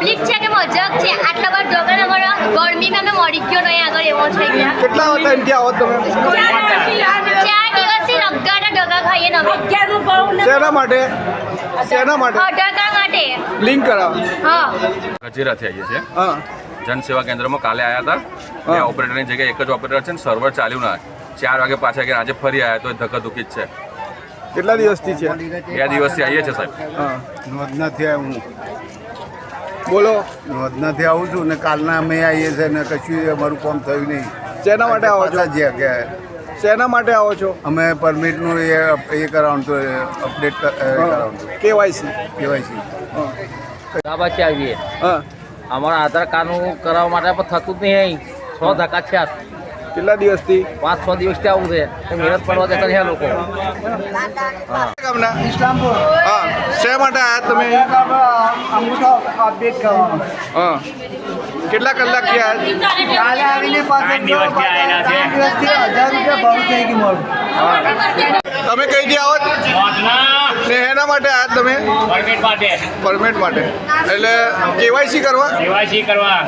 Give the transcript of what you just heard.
Public છે કે મજાક છે? આટલા વાર ઢોકળા અમારા ગરમીમાં અમે મળી ગયો નહીં આગળ એવો છે ગયા કેટલા ટાઈમથી આવો તમે? ચાર દિવસથી લગાડા ઢોકળા ખાઈએ ને અમે. શેના માટે? શેના માટે? અઢારકા માટે. લિંક કરાવો. હા. ગજેરાથી આવીએ છીએ. હા. જન સેવા કેન્દ્રમાં કાલે આવ્યા હતા. ત્યાં ઓપરેટરની જગ્યાએ એક જ ઓપરેટર છે ને સર્વર ચાલ્યું ના. ચાર વાગે પાછા ગયા આજે ફરી આવ્યા તો ધક્કાધુક્કી જ છે. કેટલા દિવસથી છે? બે દિવસથી આવીએ છીએ સાહેબ. હા. નોંધનાથી આવું બોલો. નથી આવું છું ને કાલના અમે આવીએ છીએ ને કશું અમારું કામ થયું નહીં. શેના માટે આવો છો? જે ગયા શેના માટે આવો છો? અમે પરમિટનું એ એ કરાવવાનું તો અપડેટ કરાવવાનું કેવાયસી. કેવાયસી. બાબાથી આવીએ. હા. અમારા આધાર કાર્ડનું કરાવવા માટે પણ થતું જ નહીં અહીં. છ ધક્કા છે આ. કેટલા દિવસથી? પાંચ છ દિવસથી આવું છે. મહેનત કરવા દેતા નહીં લોકો. ગામના? હા. શા માટે આવ્યા તમે હા. કેટલા કલાકથી આવ્યા કાલે આવીને દિવસથી હજાર રૂપિયા ભાવ થઈ ગયું મારું. તમે કઈ દી આવો? ને એના માટે આવ્યા તમે? પરમિટ માટે. પરમિટ માટે. એટલે કેવાયસી કરવા? કેવાયસી કરવા.